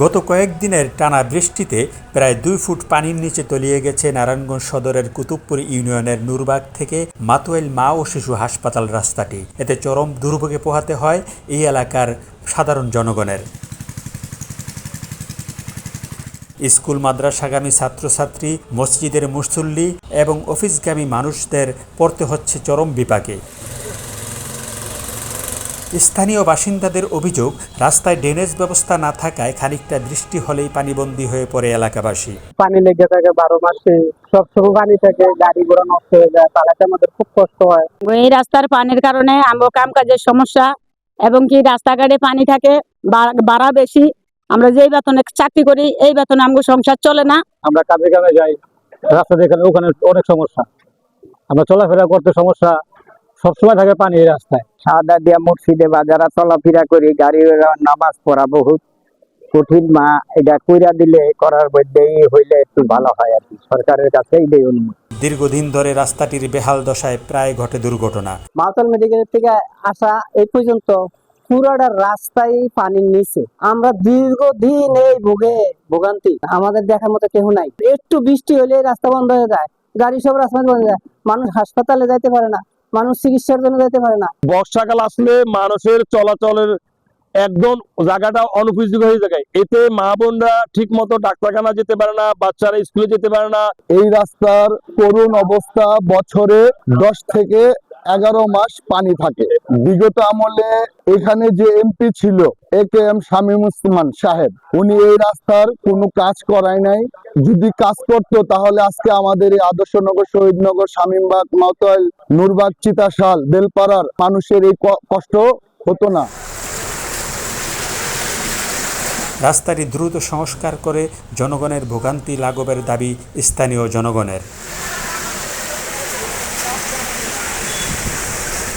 গত কয়েকদিনের টানা বৃষ্টিতে প্রায় দুই ফুট পানির নিচে তলিয়ে গেছে নারায়ণগঞ্জ সদরের কুতুবপুর ইউনিয়নের নুরবাগ থেকে মাতোয়াইল মা ও শিশু হাসপাতাল রাস্তাটি। এতে চরম দুর্ভোগে পোহাতে হয় এই এলাকার সাধারণ জনগণের। স্কুল, মাদ্রাসাগামী ছাত্রছাত্রী, মসজিদের মুসল্লি এবং অফিসগামী মানুষদের পড়তে হচ্ছে চরম বিপাকে। স্থানীয় বাসিন্দাদের অভিযোগ রাস্তায় ড্রেনেজ ব্যবস্থা না থাকায় খানিকটা বৃষ্টি হলেই পানিবন্দী হয়ে পড়ে এলাকাবাসী। পানি লেগে থাকে বারো মাসে। সবসময় পানি থাকে গাড়ি ঘোড়া নষ্ট হয়ে যায় চালাতে আমাদের খুব কষ্ট হয়। এই রাস্তার পানির কারণে আমরা কাম কাজের সমস্যা এবং কি রাস্তাঘাটে পানি থাকে বা- ভাড়া বেশি। আমরা যেই বেতনে চাকরি করি এই বেতনে আমাদের সংসার চলে না। আমরা কাজে কামে যাই রাস্তা যেখানে ওখানে অনেক সমস্যা। আমরা চলাফেরা করতে সমস্যা। সবসময় থাকে পানি এই রাস্তায়। সাদা দিয়া মসজিদে বাজারা চলাফেরা করি গাড়ি নামাজ পড়া বহুত কঠিন মা এটা কইরা দিলে করার মধ্যে হইলে একটু ভালো হয় আর কি। সরকারের কাছে এইটাই অনুমতি। দীর্ঘদিন ধরে রাস্তাটির বেহাল দশায় প্রায় ঘটে দুর্ঘটনা। মাতাল মেডিকেল থেকে আসা এই পর্যন্ত পুরাটা রাস্তায় পানির নিচে। আমরা দীর্ঘদিন এই ভোগে ভোগান্তি আমাদের দেখার মতো কেউ নাই। একটু বৃষ্টি হলে রাস্তা বন্ধ হয়ে যায় গাড়ি সব রাস্তা বন্ধ হয়ে যায়। মানুষ হাসপাতালে যাইতে পারে না। মানুষ চিকিৎসার জন্য যেতে পারে না। বর্ষাকাল আসলে মানুষের চলাচলের একদম জায়গাটা অনুপযোগী হয়ে যায় এতে মা বোনরা ঠিক মতো ডাক্তারখানা যেতে পারে না, বাচ্চারা স্কুলে যেতে পারে না। এই রাস্তার করুণ অবস্থা বছরে দশ থেকে এগারো মাস পানি থাকে। বিগত আমলে এখানে যে এমপি ছিল A K M Shamim Usman Saheb, উনি এই রাস্তার কোনো কাজ করায় নাই। যদি কাজ করতো, তাহলে আজকে আমাদের এই আদর্শনগর, শহীদনগর শামীমবাগ মাতোয়াইল নুরবাগ, চিতাশাল বেলপাড়ার মানুষের এই কষ্ট হতো না। রাস্তাটি দ্রুত সংস্কার করে জনগণের ভোগান্তি লাঘবের দাবি স্থানীয় জনগণের।